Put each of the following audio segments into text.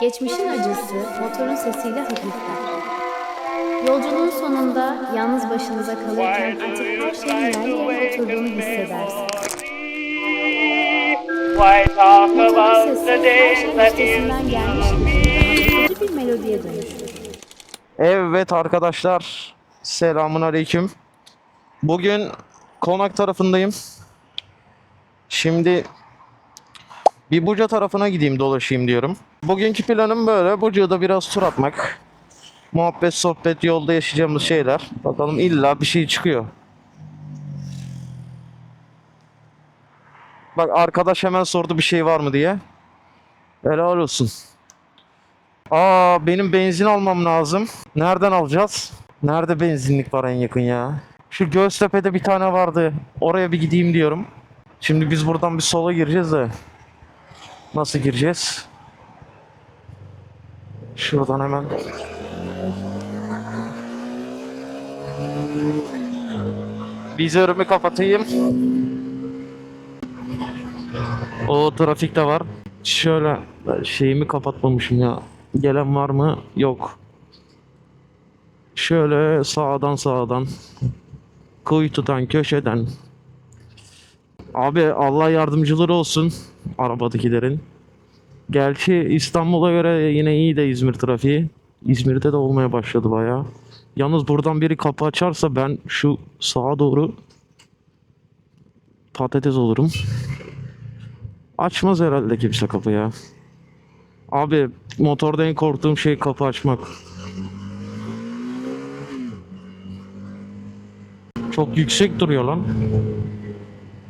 Geçmişin acısı motorun sesiyle hafifler. Yolculuğun sonunda yalnız başınıza kalırken artık her şeyin yerli yerine oturduğunu hissedersin. Why talk Motorun about sesi the her şeyin that üstesinden gelmiş gibi bir melodiye dönüşür. Evet arkadaşlar, selamun aleyküm. Bugün konak tarafındayım. Şimdi bir Buca tarafına gideyim dolaşayım diyorum. Bugünkü planım böyle. Buca'da biraz tur atmak. Muhabbet, sohbet, yolda yaşayacağımız şeyler. Bakalım illa bir şey çıkıyor. Bak arkadaş hemen sordu bir şey var mı diye. Helal olsun. Aa benim benzin almam lazım. Nereden alacağız? Nerede benzinlik var en yakın ya? Şu Göztepe'de bir tane vardı. Oraya bir gideyim diyorum. Şimdi biz buradan bir sola gireceğiz de. Nasıl gireceğiz? Şuradan hemen. Vizörümü kapatayım. O trafik de var. Şöyle şeyimi kapatmamışım ya. Gelen var mı? Yok. Şöyle sağdan sağdan. Kuyu tutan köşeden. Abi Allah yardımcıları olsun arabadakilerin. Gerçi İstanbul'a göre yine iyi de İzmir trafiği. İzmir'de de olmaya başladı bayağı. Yalnız buradan biri kapı açarsa ben şu sağa doğru patates olurum. Açmaz herhalde kimse kapı ya. Abi motorda en korktuğum şey kapı açmak. Çok yüksek duruyor lan.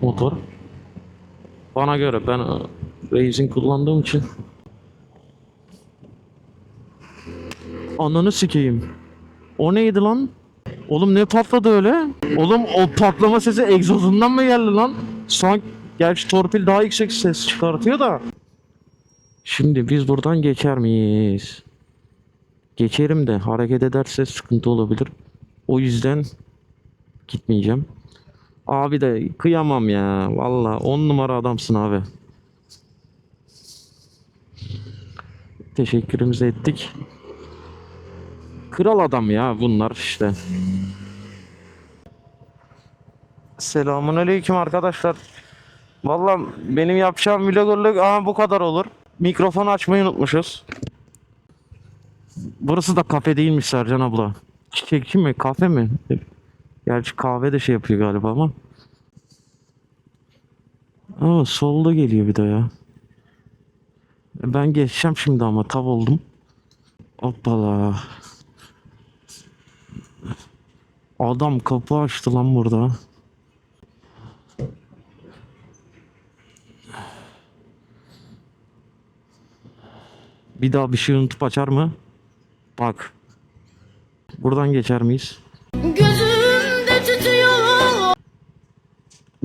Motor. Bana göre ben e, Raze'in kullandığım için. Ananı sikeyim. O neydi lan? Oğlum ne patladı öyle? Oğlum o patlama sesi egzozundan mı geldi lan? Sanki gerçi torpil daha yüksek ses çıkartıyor da. Şimdi biz buradan geçer miyiz? Geçerim de hareket ederse sıkıntı olabilir. O yüzden gitmeyeceğim. Abi de kıyamam ya. Valla on numara adamsın abi. Teşekkürümüzü ettik. Kral adam ya bunlar işte. Selamun aleyküm arkadaşlar. Valla benim yapacağım vloggerlık aha bu kadar olur. Mikrofonu açmayı unutmuşuz. Burası da kafe değilmiş Sercan abla. Çiçekçi mi? Kafe mi? Gerçi kahve de şey yapıyor galiba ama. Aa solda geliyor bir de ya. Ben geçeceğim şimdi ama tav oldum. Hoppala. Adam kapı açtı lan burada. Bir daha bir şey unutup açar mı? Bak. Buradan geçer miyiz?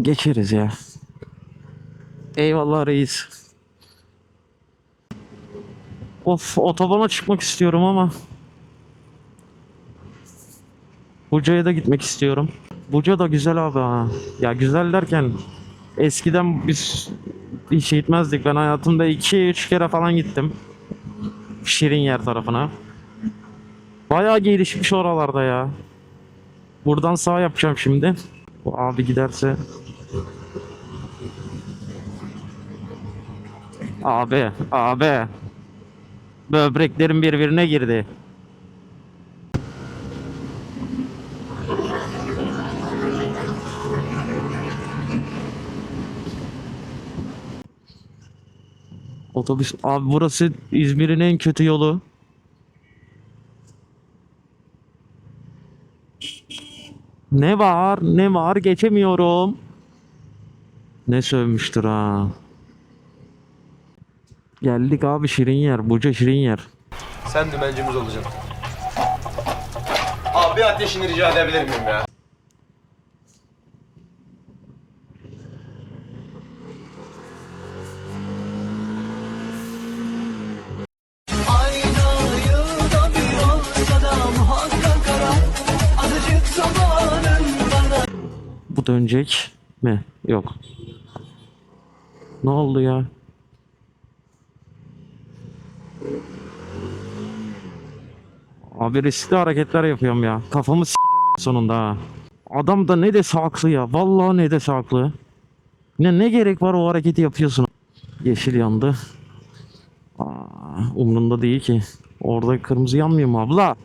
Geçeriz ya. Eyvallah reis. Of otobana çıkmak istiyorum ama. Buca'ya da gitmek istiyorum. Buca da güzel abi ha. Ya güzel derken eskiden biz hiç gitmezdik. Ben hayatımda 2-3 kere falan gittim. Şirin yer tarafına. Bayağı gelişmiş oralarda ya. Buradan sağ yapacağım şimdi. Bu abi giderse Abi, abi. Böbreklerim birbirine girdi. Otobüs abi burası İzmir'in en kötü yolu. Ne var? Ne var? Geçemiyorum. Ne sövmüştür ha. Geldik abi şirin yer. Buca şirin yer. Sen dümencimiz olacaksın. Abi bir ateşini rica edebilir miyim ya? Bu dönecek mi? Yok. Ne oldu ya? Abi riskli hareketler yapıyorum ya. Kafamı s**eceğim sonunda ha. Adam da ne de haklı ya. Vallahi ne de haklı. Ne ne gerek var o hareketi yapıyorsun. Yeşil yandı. Aa, umrunda değil ki. Orada kırmızı yanmıyor mu abla?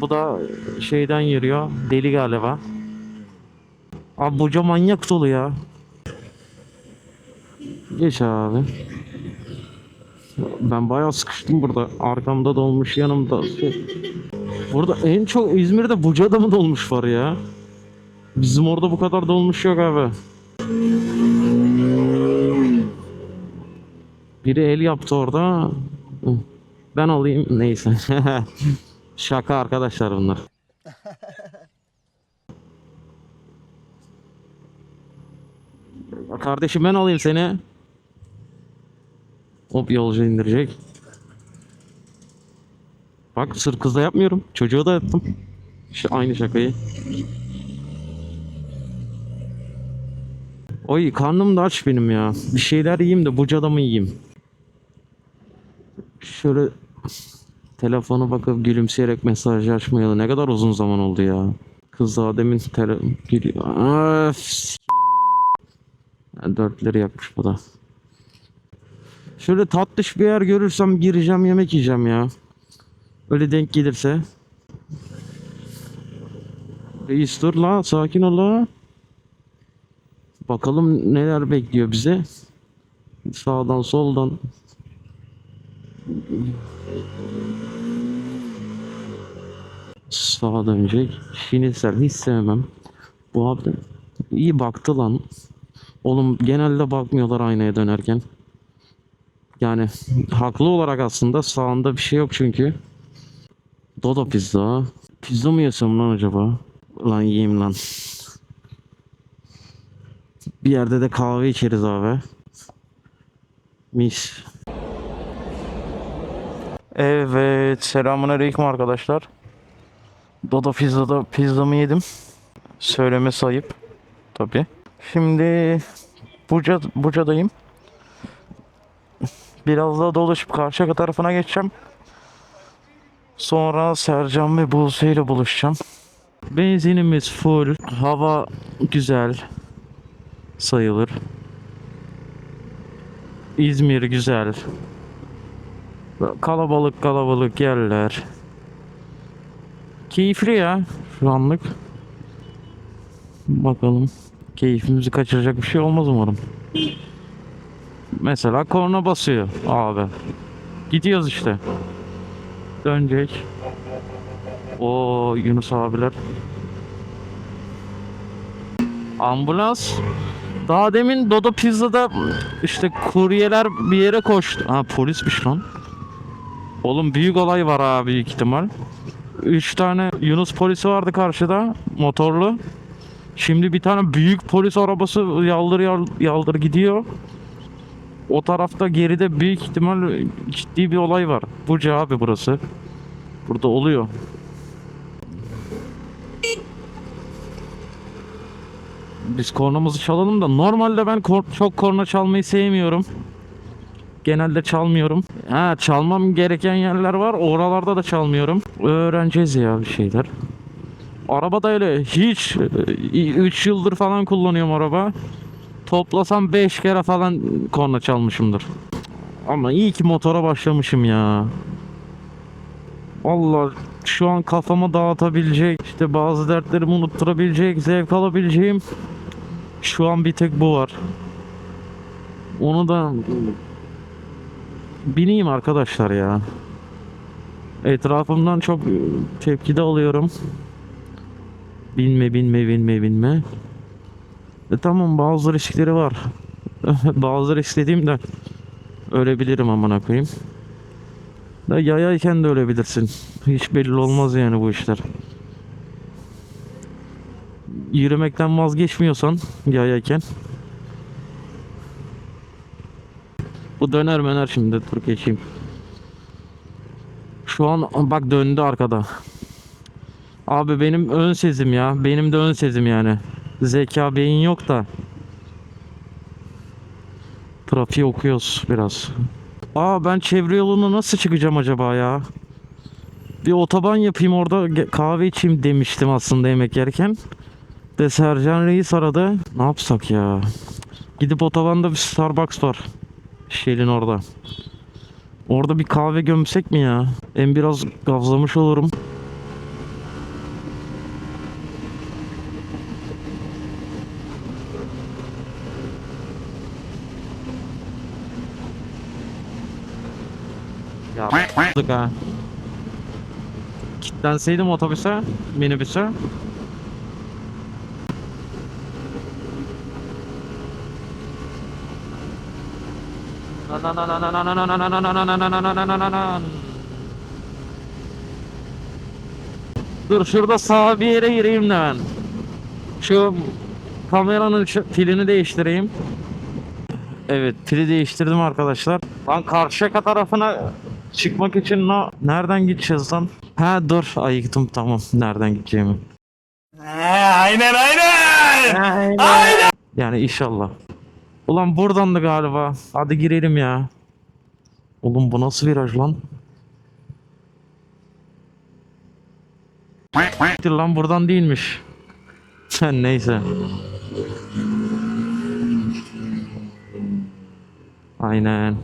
Bu da şeyden yürüyor. Deli galiba. Abi buca manyak dolu ya. Geç abi. Ben bayağı sıkıştım burada. Arkamda dolmuş yanımda. Burada en çok İzmir'de Buca'da mı dolmuş var ya? Bizim orada bu kadar dolmuş yok abi. Biri el yaptı orada. Ben alayım neyse. Şaka arkadaşlar bunlar. Kardeşim ben alayım seni. Hop yolcu indirecek. Bak sır kızla yapmıyorum. Çocuğa da yaptım. İşte aynı şakayı. Oy karnım da aç benim ya. Bir şeyler yiyeyim de bucada mı yiyeyim? Şöyle telefona bakıp gülümseyerek mesaj açmayalı ne kadar uzun zaman oldu ya. Kız daha demin tele... Öf, s**eyim ya. Ya, Dörtleri yakmış bu da. Şöyle tatlış bir yer görürsem gireceğim yemek yiyeceğim ya. Öyle denk gelirse. Reis dur la sakin ol la. Bakalım neler bekliyor bize. Sağdan soldan. Sağa dönecek. Şinisel hiç sevmem. Bu abi iyi baktı lan. Oğlum genelde bakmıyorlar aynaya dönerken. Yani haklı olarak aslında sağında bir şey yok çünkü. Dodo pizza. Pizza mı yesem lan acaba? Lan yiyeyim lan. Bir yerde de kahve içeriz abi. Mis. Evet, selamun aleyküm arkadaşlar. Dodo pizzada pizzamı yedim. Söylemesi ayıp. Tabi. Şimdi Buca, Buca'dayım. Biraz daha dolaşıp Karşıyaka tarafına geçeceğim. Sonra Sercan ve Buse ile buluşacağım. Benzinimiz full. Hava güzel. Sayılır. İzmir güzel. Kalabalık kalabalık yerler. Keyifli ya şu anlık. Bakalım. Keyfimizi kaçıracak bir şey olmaz umarım. Mesela korna basıyor abi. Gidiyoruz işte. Dönecek. O Yunus abiler. Ambulans. Daha demin Dodo Pizza'da işte kuryeler bir yere koştu. Ha polismiş lan. Oğlum büyük olay var abi büyük ihtimal. 3 tane Yunus polisi vardı karşıda motorlu. Şimdi bir tane büyük polis arabası yaldır yal- yaldır gidiyor. O tarafta geride büyük ihtimal ciddi bir olay var. Burcu abi burası. Burada oluyor. Biz kornamızı çalalım da normalde ben kor- çok korna çalmayı sevmiyorum. Genelde çalmıyorum. Ha çalmam gereken yerler var. Oralarda da çalmıyorum. Öğreneceğiz ya bir şeyler. Araba da öyle hiç 3 yıldır falan kullanıyorum araba. Toplasam 5 kere falan korna çalmışımdır. Ama iyi ki motora başlamışım ya. Allah şu an kafamı dağıtabilecek, işte bazı dertlerimi unutturabilecek, zevk alabileceğim şu an bir tek bu var. Onu da bineyim arkadaşlar ya. Etrafımdan çok tepki de alıyorum. Binme binme binme binme. E tamam bazı riskleri var. bazı risk de ölebilirim amına koyayım. Da yayayken de ölebilirsin. Hiç belli olmaz yani bu işler. Yürümekten vazgeçmiyorsan yayayken Bu döner möner şimdi dur geçeyim. Şu an bak döndü arkada. Abi benim ön sezim ya. Benim de ön sezim yani. Zeka beyin yok da. Trafiği okuyoruz biraz. Aa ben çevre yoluna nasıl çıkacağım acaba ya? Bir otoban yapayım orada kahve içeyim demiştim aslında yemek yerken. De Sercan Reis aradı. Ne yapsak ya? Gidip otobanda bir Starbucks var. Shell'in orada. Orada bir kahve gömsek mi ya? Hem biraz gazlamış olurum. Ya ha. Kitlenseydim otobüse, minibüse. Dur şurada sağa bir yere gireyim de ben. Şu kameranın şu pilini değiştireyim. Evet pili değiştirdim arkadaşlar. Lan Karşıyaka tarafına çıkmak için na nereden gideceğiz lan? Ha dur ayıktım tamam nereden gideceğimi. aynen aynen. Yani inşallah. Ulan buradan da galiba. Hadi girelim ya. Oğlum bu nasıl viraj lan? Dur lan buradan değilmiş. Neyse. Aynen.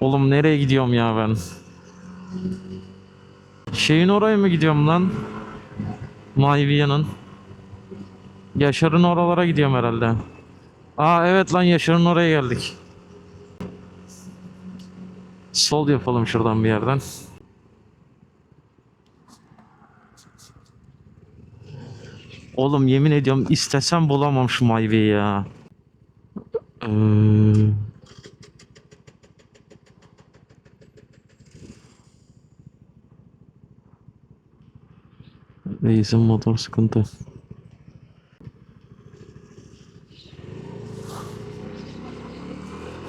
Oğlum nereye gidiyorum ya ben? Şeyin oraya mı gidiyorum lan? Mayvia'nın. Yaşar'ın oralara gidiyorum herhalde. Aa evet lan Yaşar'ın oraya geldik. Sol yapalım şuradan bir yerden. Oğlum yemin ediyorum istesem bulamam şu Mayve'yi ya. Ee... Reisin motor sıkıntı.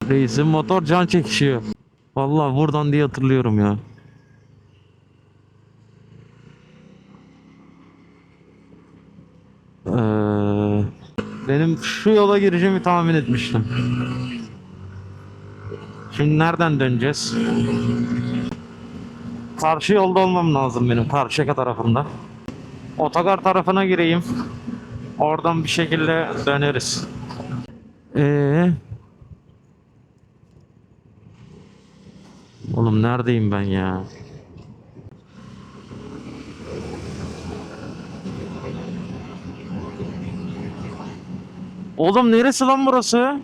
Reisin motor can çekişiyor. Vallahi buradan diye hatırlıyorum ya. Ee, benim şu yola gireceğimi tahmin etmiştim. Şimdi nereden döneceğiz? Karşı yolda olmam lazım benim. Karşıyaka tarafında. Otogar tarafına gireyim. Oradan bir şekilde döneriz. Ee, Oğlum neredeyim ben ya? Oğlum neresi lan burası?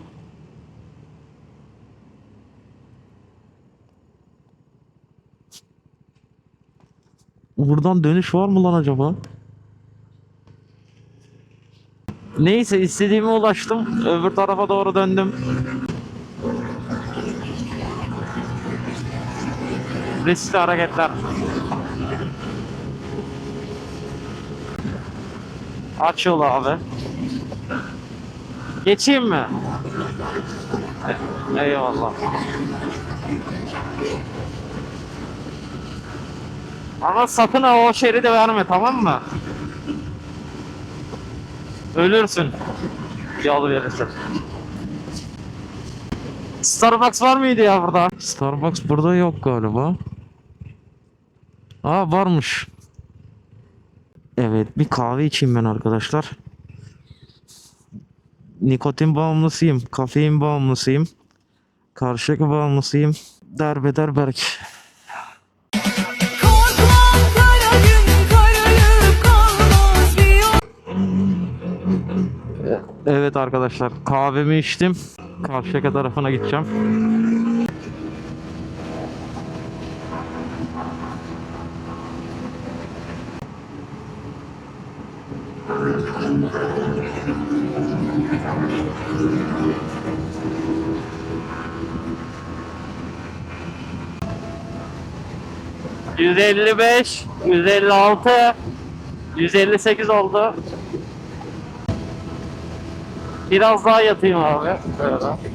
Buradan dönüş var mı lan acaba? Neyse istediğime ulaştım. Öbür tarafa doğru döndüm. Riskli hareketler. Aç yolu abi. Geçeyim mi? Eyvallah. Ama sakın ha o şeridi verme tamam mı? Ölürsün. Yol verirsin. Starbucks var mıydı ya burada? Starbucks burada yok galiba. Aa varmış. Evet bir kahve içeyim ben arkadaşlar. Nikotin bağımlısıyım. Kafein bağımlısıyım. Karşıyaka bağımlısıyım. Derbeder Berk. Evet arkadaşlar kahvemi içtim. Karşıyaka tarafına gideceğim. Yüz elli beş, yüz elli altı, yüz elli sekiz oldu. Biraz daha yatayım abi. Böyle.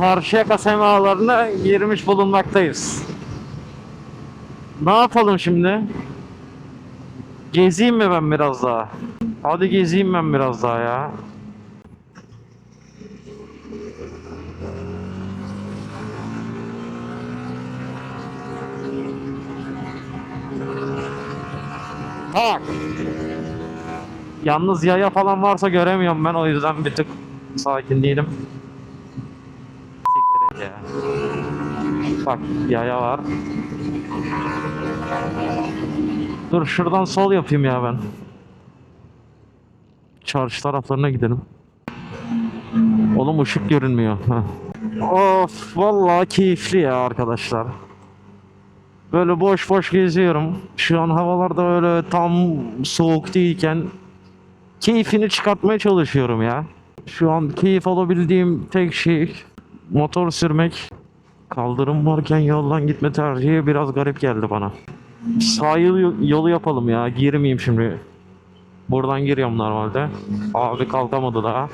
Karşıyaka semalarına girmiş bulunmaktayız. Ne yapalım şimdi? Gezeyim mi ben biraz daha? Hadi gezeyim ben biraz daha ya. Bak. Yalnız yaya falan varsa göremiyorum ben o yüzden bir tık sakin değilim. Ya. Bak yaya var. Dur şuradan sol yapayım ya ben. Çarşı taraflarına gidelim. Oğlum ışık görünmüyor. Of vallahi keyifli ya arkadaşlar. Böyle boş boş geziyorum. Şu an havalarda öyle tam soğuk değilken keyfini çıkartmaya çalışıyorum ya. Şu an keyif alabildiğim tek şey motor sürmek. Kaldırım varken yoldan gitme tercihi biraz garip geldi bana. Sahil yolu yapalım ya. Girmeyeyim şimdi. Buradan giriyorum normalde. Abi kalkamadı daha.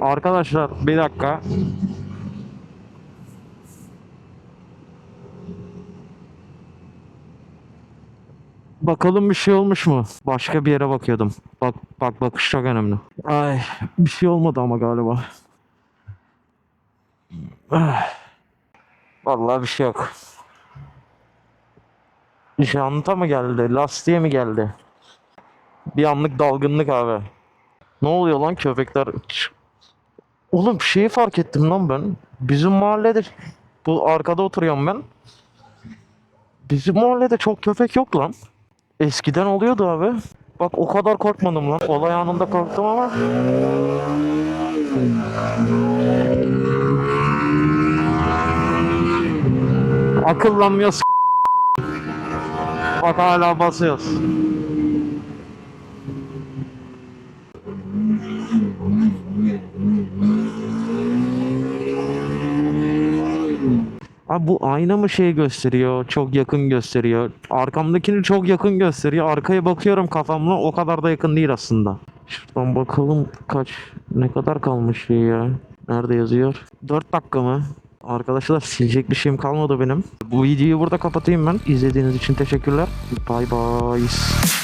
Arkadaşlar bir dakika. Bakalım bir şey olmuş mu? Başka bir yere bakıyordum. Bak bak bakış çok önemli. Ay bir şey olmadı ama galiba. Ah. Vallahi bir şey yok. Janta mı geldi? Lastiğe mi geldi? Bir anlık dalgınlık abi. Ne oluyor lan köpekler? Oğlum şeyi fark ettim lan ben. Bizim mahallede bu arkada oturuyorum ben. Bizim mahallede çok köpek yok lan. Eskiden oluyordu abi. Bak o kadar korkmadım lan. Olay anında korktum ama. Akıllanmıyor Bak hala basıyoruz. Abi bu ayna mı şey gösteriyor? Çok yakın gösteriyor. Arkamdakini çok yakın gösteriyor. Arkaya bakıyorum kafamla o kadar da yakın değil aslında. Şuradan bakalım kaç ne kadar kalmış şey ya. Nerede yazıyor? 4 dakika mı? Arkadaşlar silecek bir şeyim kalmadı benim. Bu videoyu burada kapatayım ben. İzlediğiniz için teşekkürler. Bye bye.